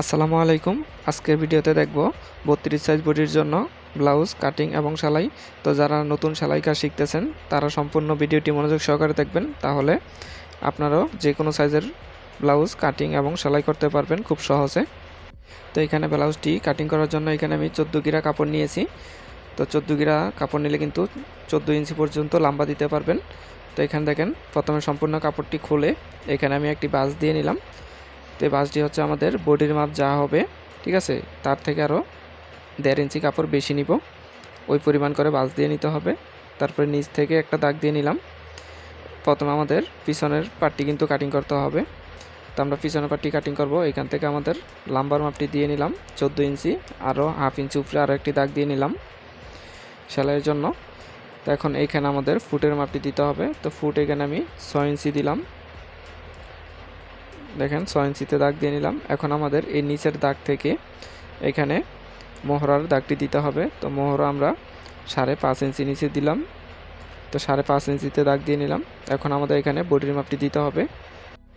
আসসালামু আলাইকুম। আজকের ভিডিওতে দেখব বত্রিশ সাইজ বডির জন্য ব্লাউজ, কাটিং এবং সেলাই। তো যারা নতুন সেলাই কাজ শিখতেছেন, তারা সম্পূর্ণ ভিডিওটি মনোযোগ সহকারে দেখবেন। তাহলে আপনারাও যে কোনো সাইজের ব্লাউজ, কাটিং এবং সেলাই করতে পারবেন খুব সহজে। তো এখানে ব্লাউজটি কাটিং করার জন্য এখানে আমি চোদ্দ গিরা কাপড় নিয়েছি। তো চোদ্দ গিরা কাপড় নিলে কিন্তু চোদ্দ ইঞ্চি পর্যন্ত লম্বা দিতে পারবেন। তো এখানে দেখেন, প্রথমে সম্পূর্ণ কাপড়টি খুলে এখানে আমি একটি বাস দিয়ে নিলাম। তো এই বাসটি হচ্ছে আমাদের বডির মাপ যা হবে, ঠিক আছে? তার থেকে আরও দেড় ইঞ্চি কাপড় বেশি নিব। ওই পরিমাণ করে বাস দিয়ে নিতে হবে। তারপরে নিচ থেকে একটা দাগ দিয়ে নিলাম। প্রথমে আমাদের পিছনের পাটটি কিন্তু কাটিং করতে হবে। তো আমরা পিছনের পাটটি কাটিং করব। এখান থেকে আমাদের লাম্বার মাপটি দিয়ে নিলাম, চোদ্দ ইঞ্চি আরও হাফ ইঞ্চি উপরে আরও একটি দাগ দিয়ে নিলাম সেলাইয়ের জন্য। তো এখন এইখানে আমাদের ফুটের মাপটি দিতে হবে। তো ফুট এখানে আমি ছয় ইঞ্চি দিলাম। দেখেন, ছয় ইঞ্চিতে দাগ দিয়ে নিলাম। এখন আমাদের এই নিচের দাগ থেকে এখানে মোহরার দাগটি দিতে হবে। তো মোহরা আমরা সাড়ে পাঁচ ইঞ্চি নিচে দিলাম। তো সাড়ে পাঁচ ইঞ্চিতে দাগ দিয়ে নিলাম। এখন আমাদের এখানে বডির মাপটি দিতে হবে।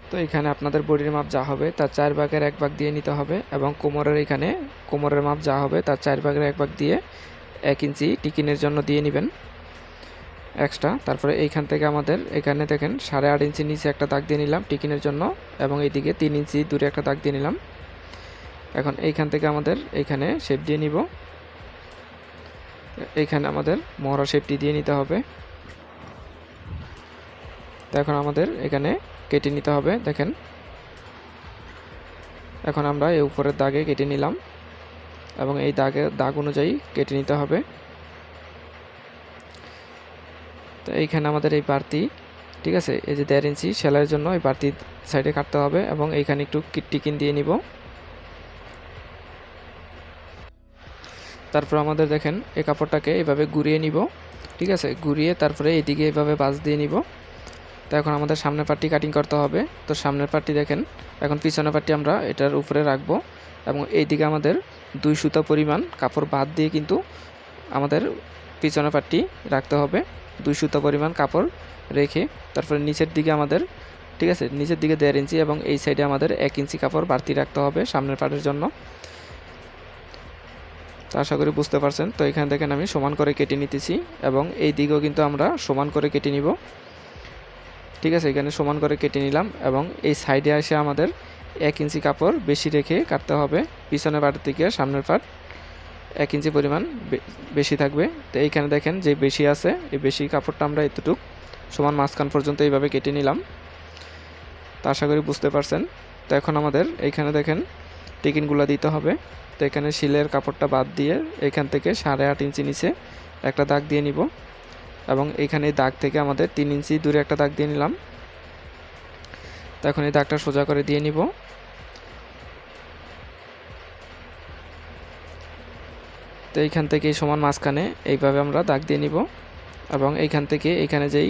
তো এখানে আপনাদের বডির মাপ যা হবে তার চার ভাগের এক ভাগ দিয়ে নিতে হবে এবং কোমরের এখানে কোমরের মাপ যা হবে তার চার ভাগের এক ভাগ দিয়ে এক ইঞ্চি টিকিনের জন্য দিয়ে নেবেন। এক্সট্রা তারপরে এইখান থেকে আমাদের এখানে দেখেন সাড়ে আট ইঞ্চি নিচে একটা দাগ দিয়ে নিলাম টিকিনের জন্য এবং এইদিকে তিন ইঞ্চি দূরে একটা দাগ দিয়ে নিলাম। এখন এইখান থেকে আমাদের এইখানে শেপ দিয়ে নিব। এইখানে আমাদের মহড়া শেপটি দিয়ে নিতে হবে। তো এখন আমাদের এখানে কেটে নিতে হবে, দেখেন। এখন আমরা এই উপরের দাগে কেটে নিলাম এবং এই দাগে দাগ অনুযায়ী কেটে নিতে হবে। তো এইখানে আমাদের এই বাড়তি, ঠিক আছে? এই যে দেড় ইঞ্চি সেলাইয়ের জন্য এই বাড়তি সাইডে কাটতে হবে এবং এইখানে একটু টিকিন দিয়ে নিব। তারপর আমাদের দেখেন এই কাপড়টাকে এভাবে ঘুরিয়ে নিব, ঠিক আছে? ঘুরিয়ে তারপরে এইদিকে এইভাবে বাজ দিয়ে নিব। তো এখন আমাদের সামনের পার্টি কাটিং করতে হবে। তো সামনের পার্টি দেখেন, এখন পিছনের পার্টি আমরা এটার উপরে রাখব এবং এইদিকে আমাদের দুই সুতা পরিমাণ কাপড় বাদ দিয়ে কিন্তু আমাদের পিছনের পার্টি রাখতে হবে। দুই সুতা পরিমাণ কাপড় রেখে, তারপরে নিচের দিকে আমাদের, ঠিক আছে, নিচের দিকে দেড় ইঞ্চি এবং এই সাইডে আমাদের এক ইঞ্চি কাপড় বাড়তি রাখতে হবে সামনের পাটের জন্য। তো আশা করি বুঝতে পারছেন। তো এখান থেকে আমি সমান করে কেটে নিতেছি এবং এই দিকেও কিন্তু আমরা সমান করে কেটে নিব। ঠিক আছে, এখানে সমান করে কেটে নিলাম এবং এই সাইডে এসে আমাদের এক ইঞ্চি কাপড় বেশি রেখে কাটতে হবে পিছনের পাটের দিকে সামনের পাট। এক ইঞ্চি পরিমাণ বেশি থাকবে। তো এইখানে দেখেন যে বেশি আছে, এই বেশি কাপড়টা আমরা এতটুক সমান মাঝখান পর্যন্ত এইভাবে কেটে নিলাম। তো আশা করি বুঝতে পারছেন। তো এখন আমাদের এইখানে দেখেন টিকিনগুলো দিতে হবে। তো এখানে শিলের কাপড়টা বাদ দিয়ে এখান থেকে সাড়ে আট ইঞ্চি নিচে একটা দাগ দিয়ে নিব। এবং এইখানে দাগ থেকে আমাদের তিন ইঞ্চি দূরে একটা দাগ দিয়ে নিলাম। তো এখন এই দাগটা সোজা করে দিয়ে নিব। তো এইখান থেকে সমান মাঝখানে এইভাবে আমরা দাগ দিয়ে নিব এবং এইখান থেকে এইখানে যেই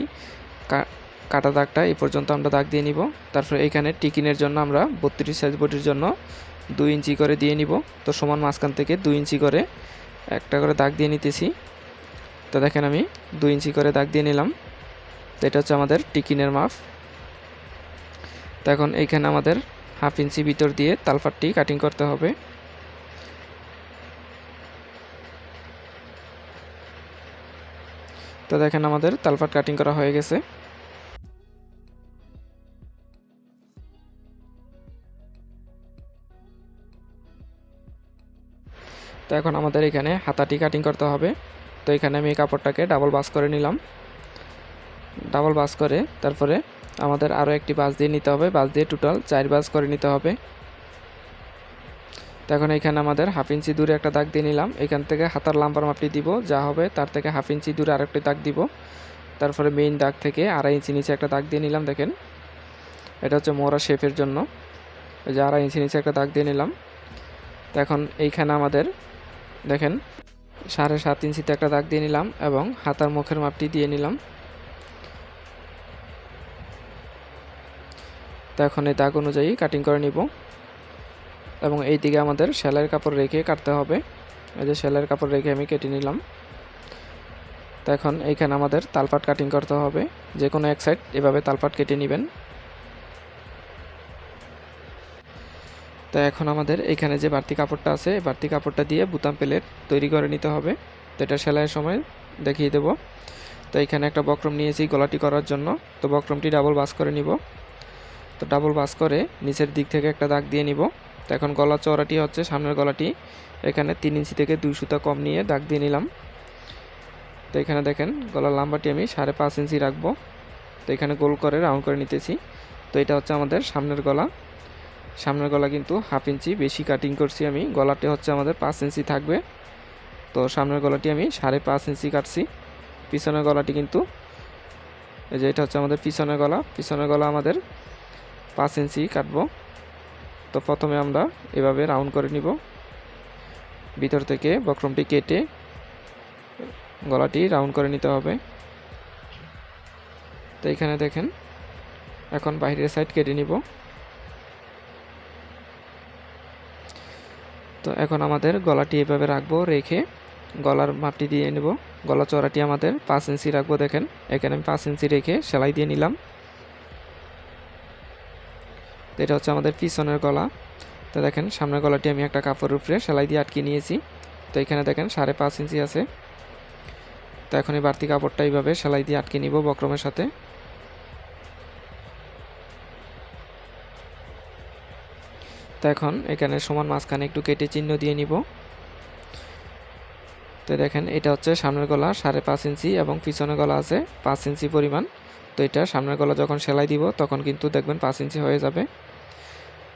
কাটা দাগটা এই পর্যন্ত আমরা দাগ দিয়ে নিব। তারপরে এইখানে টিকিনের জন্য আমরা বত্রিশ সাইজ বটির জন্য দুই ইঞ্চি করে দিয়ে নিব। তো সমান মাঝখান থেকে দুই ইঞ্চি করে একটা করে দাগ দিয়ে নিতেছি। তো দেখেন আমি দুই ইঞ্চি করে দাগ দিয়ে নিলাম। তো এটা হচ্ছে আমাদের টিকিনের মাপ। তো এখন এইখানে আমাদের হাফ ইঞ্চি ভিতর দিয়ে তালপাটটি কাটিং করতে হবে। তো দেখেন আমাদের তালপাট কাটিং করা হয়ে গেছে। তো এখন আমাদের এখানে হাতাটি কাটিং করতে হবে। তো এখানে আমি এই কাপড়টাকে ডাবল বাস করে নিলাম। ডাবল বাস করে তারপরে আমাদের আরও একটি বাস দিয়ে নিতে হবে। বাস দিয়ে টোটাল চার বাস করে নিতে হবে। তো এখন এখানে আমাদের হাফ ইঞ্চি দূরে একটা দাগ দিয়ে নিলাম। এখান থেকে হাতার লাম্বার মাপটি দিব, যা হবে তার থেকে হাফ ইঞ্চি দূরে আরেকটি দাগ দিব। তারপরে মেইন দাগ থেকে আড়াই ইঞ্চি নিচে একটা দাগ দিয়ে নিলাম, দেখেন। এটা হচ্ছে মোরা শেপের জন্য। যে আড়াই ইঞ্চি নিচে একটা দাগ দিয়ে নিলাম। তো এখন এইখানে আমাদের, দেখেন, সাড়ে সাত ইঞ্চিতে একটা দাগ দিয়ে নিলাম এবং হাতার মুখের মাপটি দিয়ে নিলাম। তো এখন এই দাগ অনুযায়ী কাটিং করে নিব। এবং এই দিকে আমাদের সেলাইয়ের কাপড় রেখে কাটতে হবে। এই যে সেলাইয়ের কাপড় রেখে আমি কেটে নিলাম। তো এখন এইখানে আমাদের তালপাট কাটিং করতে হবে। যে কোনো এক সাইড এভাবে তালপাট কেটে নেবেন। তো এখন আমাদের এখানে যে বাড়তি কাপড়টা আছে, এই বাড়তি কাপড়টা দিয়ে বুতাম প্লেট তৈরি করে নিতে হবে। তো এটা সেলাইয়ের সময় দেখিয়ে দেব। তো এখানে একটা বক্রম নিয়েছি গলাটি করার জন্য। তো বক্রমটি ডাবল বাস করে নিব। তো ডাবল বাস করে নিচের দিক থেকে একটা দাগ দিয়ে নিব। তো এখন গলা চওড়াটি হচ্ছে, সামনের গলাটি। এখানে তিন ইঞ্চি থেকে দুই সুতা কম নিয়ে দাগ দিয়ে নিলাম। তো এখানে দেখেন, গলার লাম্বাটি আমি সাড়ে পাঁচ ইঞ্চি রাখব। তো এখানে গোল করে, রাউন্ড করে নিতেছি। তো এটা হচ্ছে আমাদের সামনের গলা। সামনের গলা কিন্তু হাফ ইঞ্চি, বেশি কাটিং করছি আমি। গলাটি হচ্ছে আমাদের পাঁচ ইঞ্চি থাকবে। তো সামনের গলাটি আমি সাড়ে পাঁচ ইঞ্চি কাটছি। পিছনের গলাটি কিন্তু, এই যে এটা হচ্ছে আমাদের পিছনের গলা। পিছনের গলা আমাদের পাঁচ ইঞ্চি কাটবো। তো প্রথমে আমরা এভাবে রাউন্ড করে নিব। ভিতর থেকে বক্রমটি কেটে গলাটি রাউন্ড করে নিতে হবে। তো এখানে দেখেন, এখন বাইরের সাইড কেটে নিব। তো এখন আমাদের গলাটি এভাবে রাখব, রেখে গলার মাপটি দিয়ে নেব। গলা চড়াটি আমাদের পাঁচ ইঞ্চি রাখব, দেখেন। এখানে আমি পাঁচ ইঞ্চি রেখে সেলাই দিয়ে নিলাম। তো এটা হচ্ছে আমাদের পিছনের গলা। তো দেখেন, সামনের গলাটি আমি একটা কাপড়ের উপরে সেলাই দিয়ে আটকে নিয়েছি। তো এখানে দেখেন, সাড়ে পাঁচ ইঞ্চি আছে। তো এখন এই বাড়তি কাপড়টা এইভাবে সেলাই দিয়ে আটকে নিব বক্রমের সাথে। তো এখন এখানে সমান মাঝখানে একটু কেটে চিহ্ন দিয়ে নিব। তো দেখেন, এটা হচ্ছে সামনের গলা, সাড়ে পাঁচ ইঞ্চি এবং পিছনের গলা আছে পাঁচ ইঞ্চি পরিমাণ। তো এটা সামনের গলা যখন সেলাই দিব, তখন কিন্তু দেখবেন পাঁচ ইঞ্চি হয়ে যাবে।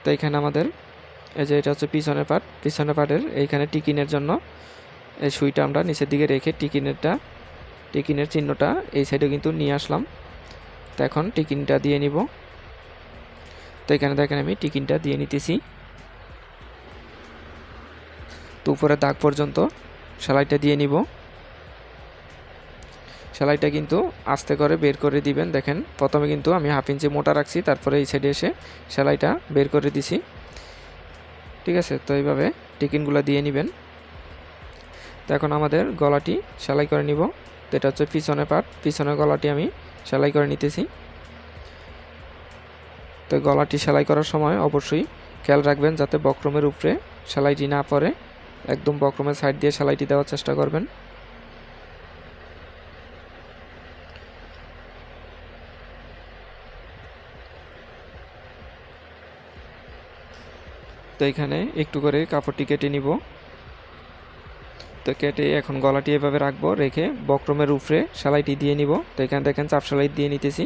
তো এখানে আমাদের, এই যে এটা হচ্ছে পিছনের পার্ট পিছনের পার্টের এইখানে টিকিনের জন্য এই সুইটা আমরা নিচের দিকে রেখে টিকিনেরটা, টিকিনের চিহ্নটা এই সাইডে কিন্তু নিয়ে আসলাম। তো এখন টিকিনটা দিয়ে নিব। তো এখানে দেখেন, আমি টিকিনটা দিয়ে নিতেছি। তো উপরে দাগ পর্যন্ত সেলাইটা দিয়ে নিব। সেলাইটা কিন্তু আস্তে করে বের করে দিবেন। দেখেন, প্রথমে কিন্তু আমি হাফ ইঞ্চি মোটা রাখছি, তারপরে এই সাইডে এসে সেলাইটা বের করে দিছি। ঠিক আছে? তো এইভাবে টিকিনগুলো দিয়ে নেবেন। তো এখন আমাদের গলাটি সেলাই করে নিব। তো এটা হচ্ছে পিছনে পাট পিছনের গলাটি আমি সেলাই করে নিতেছি। তো গলাটি সেলাই করার সময় অবশ্যই খেয়াল রাখবেন যাতে বক্রমের উপরে সেলাইটি না পড়ে। একদম বক্রমের সাইড দিয়ে সেলাইটি দেওয়ার চেষ্টা করবেন। তো এখানে একটু করে কাপড়টি কেটে নিব। তো কেটে এখন গলাটি এভাবে রাখব, রেখে বক্রমের উপরে সেলাইটি দিয়ে নিব। তো এখানে দেখেন চাপ সেলাই দিয়ে নিতেছি।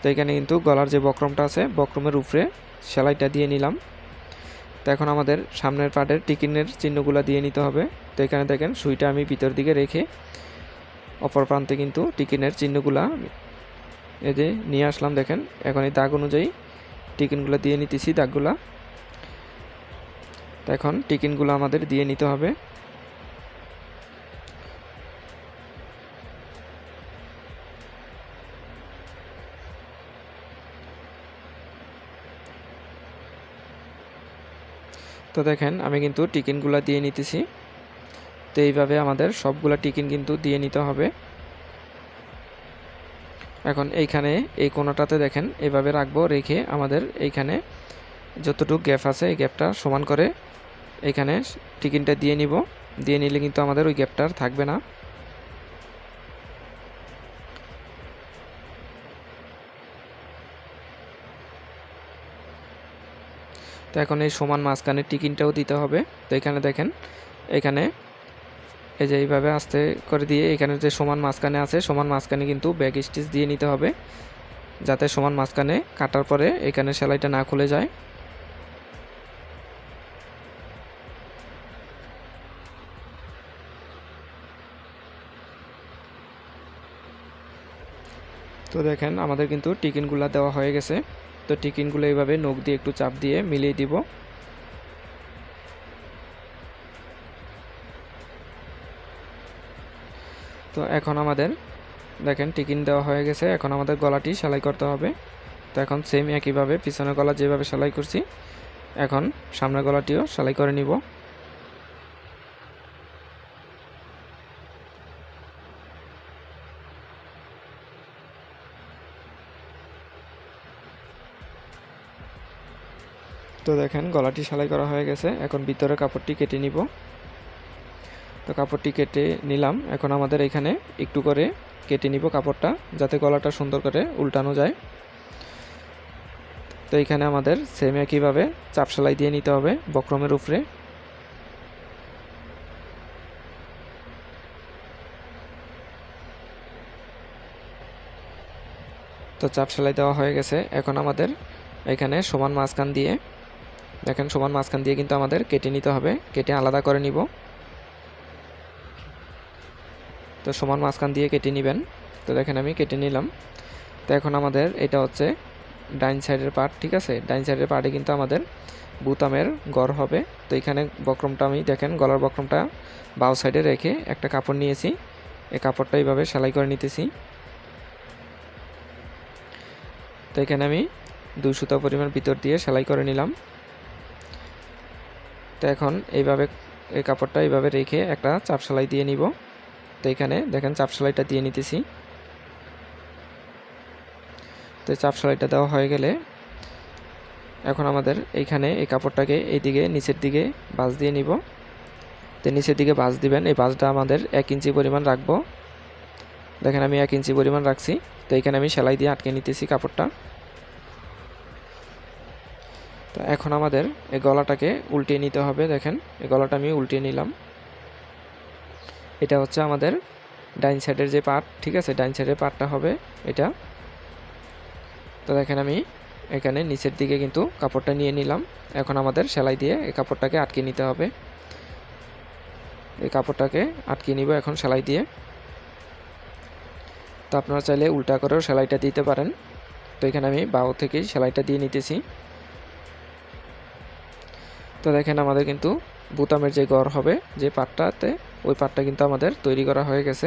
তো এখানে কিন্তু গলার যে বক্রমটা আছে, বক্রমের উপরে সেলাইটা দিয়ে নিলাম। তো এখন আমাদের সামনের পার্টের টিকিনের চিহ্নগুলো দিয়ে নিতে হবে। তো এখানে দেখেন, সুইটা আমি ভিতর দিকে রেখে অপর প্রান্তে কিন্তু টিকিনের চিহ্নগুলা এই যে নিয়ে আসলাম দেখেন। এখন এই দাগ অনুযায়ী টিকিনগুলো দিয়ে নিতেছি দাগগুলা। তো এখন টিকিনগুলো আমাদের দিয়ে নিতে হবে। তো দেখেন, আমি কিন্তু টিকিনগুলো দিয়ে নিতেছি। তো এইভাবে আমাদের সবগুলা টিকিন কিন্তু দিয়ে নিতে হবে। এখন এইখানে, এই কোনোটাতে দেখেন, এভাবে রাখব, রেখে আমাদের এইখানে যতটুকু গ্যাপ আছে, এই গ্যাপটা সমান করে এখানে টিকিনটা দিয়ে নিব। দিয়ে নিলে কিন্তু আমাদের ওই গ্যাপটা থাকবে না। তো এখন এই সমান মাঝখানে টিকিনটাও দিতে হবে। তো এখানে দেখেন, এখানে এই যে এইভাবে আস্তে করে দিয়ে এখানে যে সমান মাঝখানে আছে, সমান মাঝখানে কিন্তু ব্যাক স্টিচ দিয়ে নিতে হবে, যাতে সমান মাঝখানে কাটার পরে এখানে সেলাইটা না খুলে যায়। তো দেখেন, আমাদের কিন্তু টিকিনগুলো দেওয়া হয়ে গেছে। তো টিকিনগুলো এইভাবে নখ দিয়ে একটু চাপ দিয়ে মিলিয়ে দিব। তো এখন আমাদের, দেখেন টিকিন দেওয়া হয়ে গেছে, এখন আমাদের গলাটি সেলাই করতে হবে। তো এখন সেম একইভাবে, পিছনের গলা যেভাবে সেলাই করছি, এখন সামনের গলাটিও সেলাই করে নিব। তো দেখেন, গলাটি সেলাই করা হয়ে গেছে। এখন ভিতরে কাপড়টি কেটে নিব। তো কাপড়টি কেটে নিলাম। এখন আমাদের এখানে একটু করে কেটে নিব কাপড়টা, যাতে গলাটা সুন্দর করে উল্টানো যায়। তো এখানে আমাদের সেম একইভাবে চাপ সেলাই দিয়ে নিতে হবে বক্রমের উপরে। তো চাপ সেলাই দেওয়া হয়ে গেছে। এখন আমাদের এখানে সমান মাঝখান দিয়ে দেখেন, সমান মাঝখান দিয়ে কিন্তু আমাদের কেটে নিতে হবে। কেটে আলাদা করে নিব। তো সমান মাঝখান দিয়ে কেটে নেবেন। তো দেখেন, আমি কেটে নিলাম। তো এখন আমাদের এটা হচ্ছে ডাইন সাইডের পার্ট ঠিক আছে? ডাইন সাইডের পার্টে কিন্তু আমাদের বুতামের গড় হবে। তো এখানে বক্রমটা আমি, দেখেন, গলার বক্রমটা বাউ সাইডে রেখে একটা কাপড় নিয়েছি। এই কাপড়টা এইভাবে সেলাই করে নিতেছি। তো এখানে আমি দুই সুতা পরিমাণ ভিতর দিয়ে সেলাই করে নিলাম। তো এখন এইভাবে, এই কাপড়টা এইভাবে রেখে একটা চাপ সেলাই দিয়ে নিব। তো এখানে দেখেন চাপ সেলাইটা দিয়ে নিতেছি। তো চাপ সেলাইটা দেওয়া হয়ে গেলে এখন আমাদের এইখানে এই কাপড়টাকে এইদিকে, নিচের দিকে বাজ দিয়ে নিব। তো নিচের দিকে বাজ দিবেন, এই বাজটা আমাদের এক ইঞ্চি পরিমাণ রাখব। দেখেন আমি এক ইঞ্চি পরিমাণ রাখছি। তো এখানে আমি সেলাই দিয়ে আটকে নিতেছি কাপড়টা। তো এখন আমাদের এই গলাটাকে উল্টিয়ে নিতে হবে, দেখেন। এই গলাটা আমি উল্টিয়ে নিলাম। এটা হচ্ছে আমাদের ডাইন সাইডের যে পার্ট ঠিক আছে? ডাইন সাইডের পার্টটা হবে এটা। তো দেখেন আমি এখানে নিচের দিকে কিন্তু কাপড়টা নিয়ে নিলাম। এখন আমাদের সেলাই দিয়ে এই কাপড়টাকে আটকে নিতে হবে। এই কাপড়টাকে আটকে নিব এখন সেলাই দিয়ে। তো আপনারা চাইলে উল্টা করেও সেলাইটা দিতে পারেন। তো এখানে আমি বাউ থেকেই সেলাইটা দিয়ে নিতেছি। তো দেখেন আমাদের কিন্তু বুতামের যে গড় হবে যে পাটটাতে, ওই পাটটা কিন্তু আমাদের তৈরি করা হয়ে গেছে।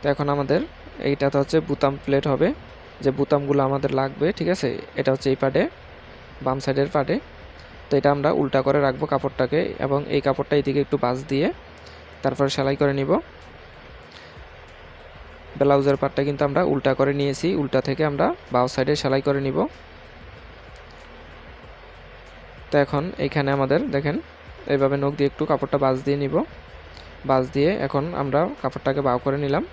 তো এখন আমাদের এইটাতে হচ্ছে বুতাম প্লেট হবে, যে বুতামগুলো আমাদের লাগবে, ঠিক আছে? এটা হচ্ছে এই পাটে, বাম সাইডের পাটে। তো এটা আমরা উল্টা করে রাখব কাপড়টাকে এবং এই কাপড়টা এইদিকে একটু বাস দিয়ে তারপরে সেলাই করে নিব। ব্লাউজের পাটটা কিন্তু আমরা উল্টা করে নিয়েছি, উল্টা থেকে আমরা বাউ সাইডে সেলাই করে নিব। তো এখন এইখানে আমাদের দেখেন, এইভাবে নখ দিয়ে একটু কাপড়টা বাজ দিয়ে নিব। বাজ দিয়ে এখন আমরা কাপড়টাকে বাউ করে নিলাম।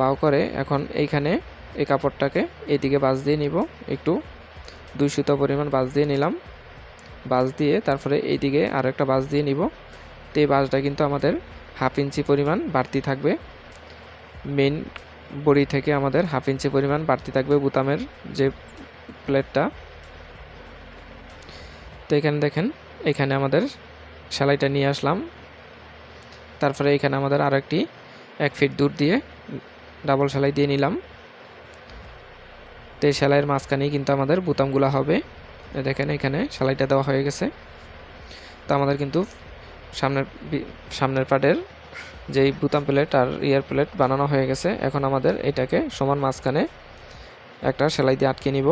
বাউ করে এখন এইখানে এই কাপড়টাকে এইদিকে বাজ দিয়ে নিব। একটু দুই সুতো পরিমাণ বাজ দিয়ে নিলাম। বাজ দিয়ে তারপরে এইদিকে আর একটা বাজ দিয়ে নিব। তো এই বাজটা কিন্তু আমাদের হাফ ইঞ্চি পরিমাণ বাড়তি থাকবে। মেন বড়ি থেকে আমাদের হাফ ইঞ্চি পরিমাণ বাড়তি থাকবে বুতামের যে প্লেটটা। তো এখানে দেখেন, এখানে আমাদের সেলাইটা নিয়ে আসলাম। তারপরে এখানে আমাদের আরও একটি এক ফিট দূর দিয়ে ডাবল সেলাই দিয়ে নিলাম। তো এই সেলাইয়ের মাঝখানেই কিন্তু আমাদের বুতামগুলো হবে। দেখেন, এখানে সেলাইটা দেওয়া হয়ে গেছে। তো আমাদের কিন্তু সামনের সামনের পার্টের যেই বুতাম প্লেট আর ইয়ার প্লেট বানানো হয়ে গেছে। এখন আমাদের এটাকে সমান মাঝখানে একটা সেলাই দিয়ে আটকে নিব।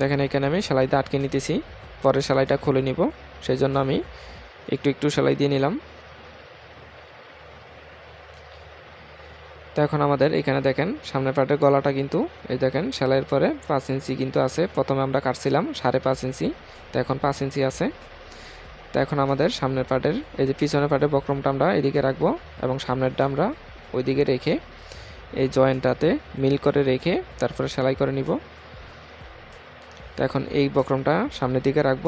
দেখেন এখানে আমি সেলাইতে আটকে নিতেছি। পরে সেলাইটা খুলে নিব। সেই জন্য আমি একটু একটু সেলাই দিয়ে নিলাম। তো এখন আমাদের এখানে দেখেন, সামনের পাটের গলাটা কিন্তু, এই দেখেন, সেলাইয়ের পরে পাঁচ ইঞ্চি কিন্তু আছে। প্রথমে আমরা কাটছিলাম সাড়ে পাঁচ ইঞ্চি, তো এখন পাঁচ ইঞ্চি আছে। তো এখন আমাদের সামনের পাটের, এই যে পিছনের পাটের বক্রমটা আমরা এদিকে রাখব এবং সামনেরটা আমরা ওইদিকে রেখে এই জয়েন্টটাতে মিল করে রেখে তারপরে সেলাই করে নিব। তো এখন এই বক্রমটা সামনের দিকে রাখব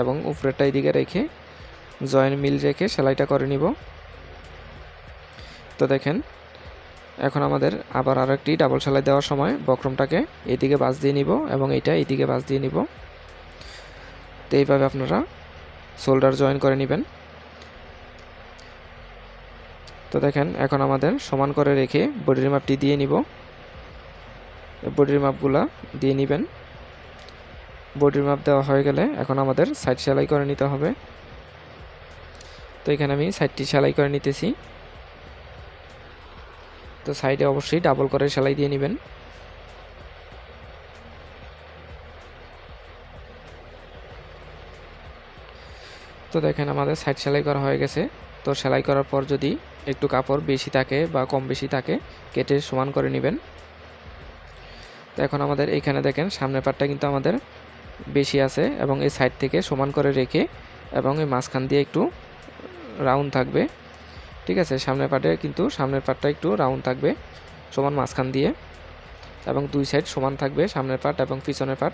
এবং উপরেরটা এইদিকে রেখে জয়েন্ট মিল রেখে সেলাইটা করে নিব। তো দেখেন, এখন আমাদের আবার আরও একটি ডাবল সেলাই দেওয়ার সময় বক্রমটাকে এদিকে বাস দিয়ে নিব এবং এইটা এদিকে বাজ দিয়ে নিব। তো এইভাবে আপনারা শোল্ডার জয়েন করে নেবেন। তো দেখেন, এখন আমাদের সমান করে রেখে বডির মাপটি দিয়ে নিব। বডির মাপগুলা দিয়ে নেবেন। বডির মাপ দেওয়া হয়ে গেলে এখন আমাদের সাইড সেলাই করে নিতে হবে। তো এখানে আমি সাইডটি সেলাই করে নিতেছি। তো সাইডে অবশ্যই ডাবল করে সেলাই দিয়ে নেবেন। তো দেখেন আমাদের সাইড সেলাই করা হয়ে গেছে। তো সেলাই করার পর যদি একটু কাপড় বেশি থাকে বা কম বেশি থাকে, কেটে সমান করে নেবেন। তো এখন আমাদের এখানে দেখেন সামনের পাটটা কিন্তু আমাদের বেশি আছে এবং এই সাইড থেকে সমান করে রেখে এবং এই মাঝখান দিয়ে একটু রাউন্ড থাকবে। ঠিক আছে, সামনের পাটে কিন্তু সামনের পাটটা একটু রাউন্ড থাকবে, সমান মাঝখান দিয়ে এবং দুই সাইড সমান থাকবে, সামনের পাট এবং পিছনের পাট।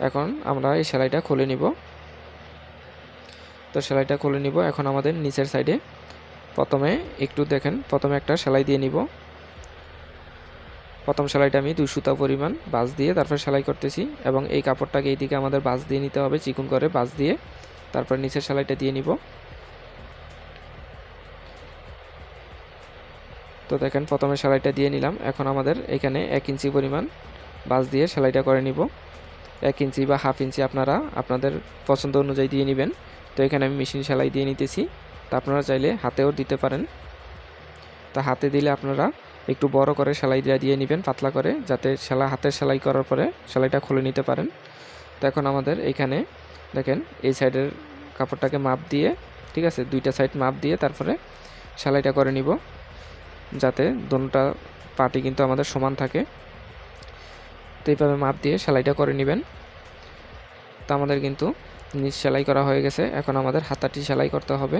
এখন আমরা এই সেলাইটা খুলে নিব। তো সেলাইটা খুলে নিব। এখন আমাদের নিচের সাইডে প্রথমে একটু দেখেন, প্রথমে একটা সেলাই দিয়ে নিব। প্রথম সেলাইটা আমি দুই সুতা পরিমাণ বাস দিয়ে তারপর সেলাই করতেছি এবং এই কাপড়টাকে এইদিকে আমাদের বাস দিয়ে নিতে হবে, চিকুন করে বাস দিয়ে। তারপর নিচের সেলাইটা দিয়ে নিব। তো দেখেন, প্রথমে সেলাইটা দিয়ে নিলাম। এখন আমাদের এখানে এক ইঞ্চি পরিমাণ বাস দিয়ে সেলাইটা করে নিব। এক ইঞ্চি বা হাফ ইঞ্চি আপনারা আপনাদের পছন্দ অনুযায়ী দিয়ে নেবেন। তো এখানে আমি মেশিন সেলাই দিয়ে নিতেছি। তা আপনারা চাইলে হাতেও দিতে পারেন। তা হাতে দিলে আপনারা একটু বড় করে সেলাই দিয়ে দিয়ে নেবেন, পাতলা করে, যাতে সেলা হাতের সেলাই করার পরে সেলাইটা খুলে নিতে পারেন। তো এখন আমাদের এইখানে দেখেন, এই সাইডের কাপড়টাকে মাপ দিয়ে, ঠিক আছে, দুইটা সাইড মাপ দিয়ে তারপরে সেলাইটা করে নিব, যাতে দোনোটা পাটি কিন্তু আমাদের সমান থাকে। তো এইভাবে মাপ দিয়ে সেলাইটা করে নেবেন। তো আমাদের কিন্তু নিচ সেলাই করা হয়ে গেছে। এখন আমাদের হাতাটি সেলাই করতে হবে।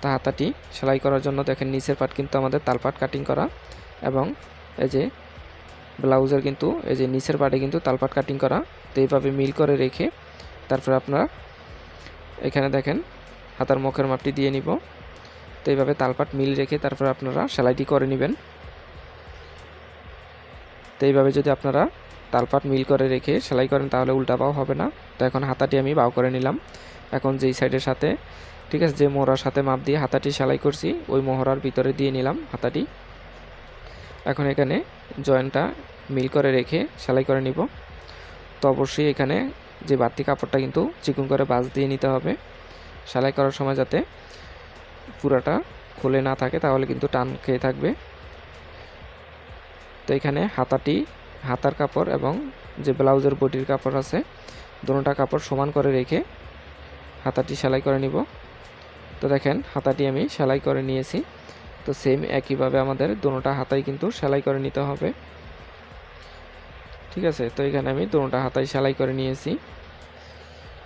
তা হাতাটি সেলাই করার জন্য দেখেন, নিচের পাট কিন্তু আমাদের তালপাট কাটিং করা। এবং এই যে ব্লাউজের কিন্তু এই যে নিচের পাটে কিন্তু তালপাট কাটিং করা। তো এইভাবে মিল করে রেখে তারপর আপনারা এখানে দেখেন, হাতার মুখের মাপটি দিয়ে নিব। তো এইভাবে তালপাট মিল রেখে তারপরে আপনারা সেলাইটি করে নেবেন। তো এইভাবে যদি আপনারা তালপাট মিল করে রেখে সেলাই করেন তাহলে উল্টা বাও হবে না। তো এখন হাতাটি আমি বাও করে নিলাম। এখন যেই সাইডের সাথে, ঠিক আছে, যে মোহরার সাথে মাপ দিয়ে হাতাটি সেলাই করছি, ওই মোহরার ভিতরে দিয়ে নিলাম হাতাটি। এখন এখানে জয়েন্টটা মিল করে রেখে সেলাই করে নিব। তো অবশ্যই এখানে যে বাড়তি কাপড়টা কিন্তু চিকুন করে বাজ দিয়ে নিতে হবে। সেলাই করার সময় যাতে পুরাটা খুলে না থাকে, তাহলে কিন্তু টান খেয়ে থাকবে। তো এখানে হাতাটি, হাতার কাপড় এবং যে ব্লাউজের বডির কাপড় আছে দুটোটা কাপড় সমান করে রেখে হাতাটি সেলাই করে নিব। তো দেখেন, হাতাটি আমি সেলাই করে নিয়েছি। তো সেম একইভাবে আমাদের দুটোটা হাতাই কিন্তু সেলাই করে নিতে হবে। ঠিক আছে, তো এখানে আমি দুটোটা হাতাই সেলাই করে নিয়েছি।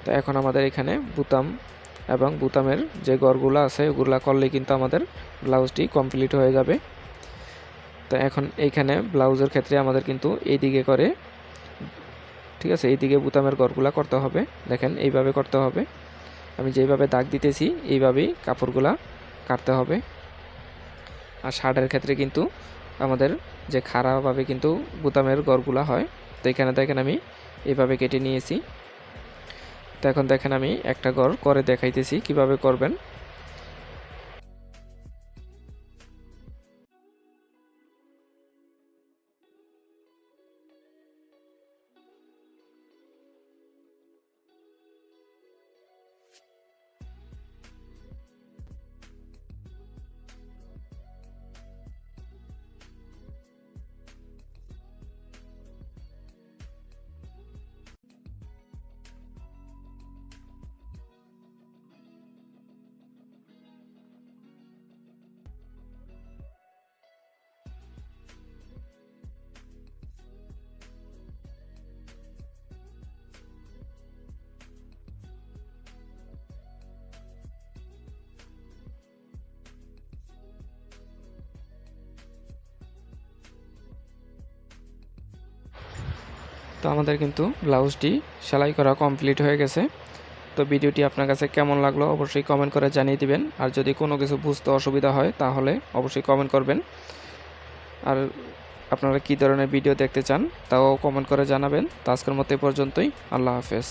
তো এখন আমাদের এখানে বুতাম এবং বুতামের যে গড়গুলো আছে, ওগুলো করলে কিন্তু আমাদের ব্লাউজটি কমপ্লিট হয়ে যাবে। তো এখন এইখানে ব্লাউজের ক্ষেত্রে আমাদের কিন্তু এইদিকে করে, ঠিক আছে, এইদিকে বুতামের গড়গুলা করতে হবে। দেখেন, এইভাবে করতে হবে। আমি যেইভাবে দাগ দিতেছি, এইভাবেই কাপড়গুলা কাটতে হবে। আর ক্ষেত্রে কিন্তু আমাদের যে খারাপভাবে কিন্তু বোতামের গড়গুলা হয়, তো এখানে দেখেন আমি এভাবে কেটে নিয়েছি। তো এখন দেখেন আমি একটা গড় করে দেখাইতেছি কীভাবে করবেন। তো আমাদের কিন্তু ব্লাউজটি সেলাই করা কমপ্লিট হয়ে গেছে। তো ভিডিওটি আপনার কাছে কেমন লাগল অবশ্যই কমেন্ট করে জানিয়ে দিবেন। আর যদি কোনো কিছু বুঝতে অসুবিধা হয় তাহলে অবশ্যই কমেন্ট করবেন। আর আপনারা কী ধরনের ভিডিও দেখতে চান তাও কমেন্ট করে জানাবেন। তো আজকের মতো এ পর্যন্তই। আল্লাহ হাফেজ।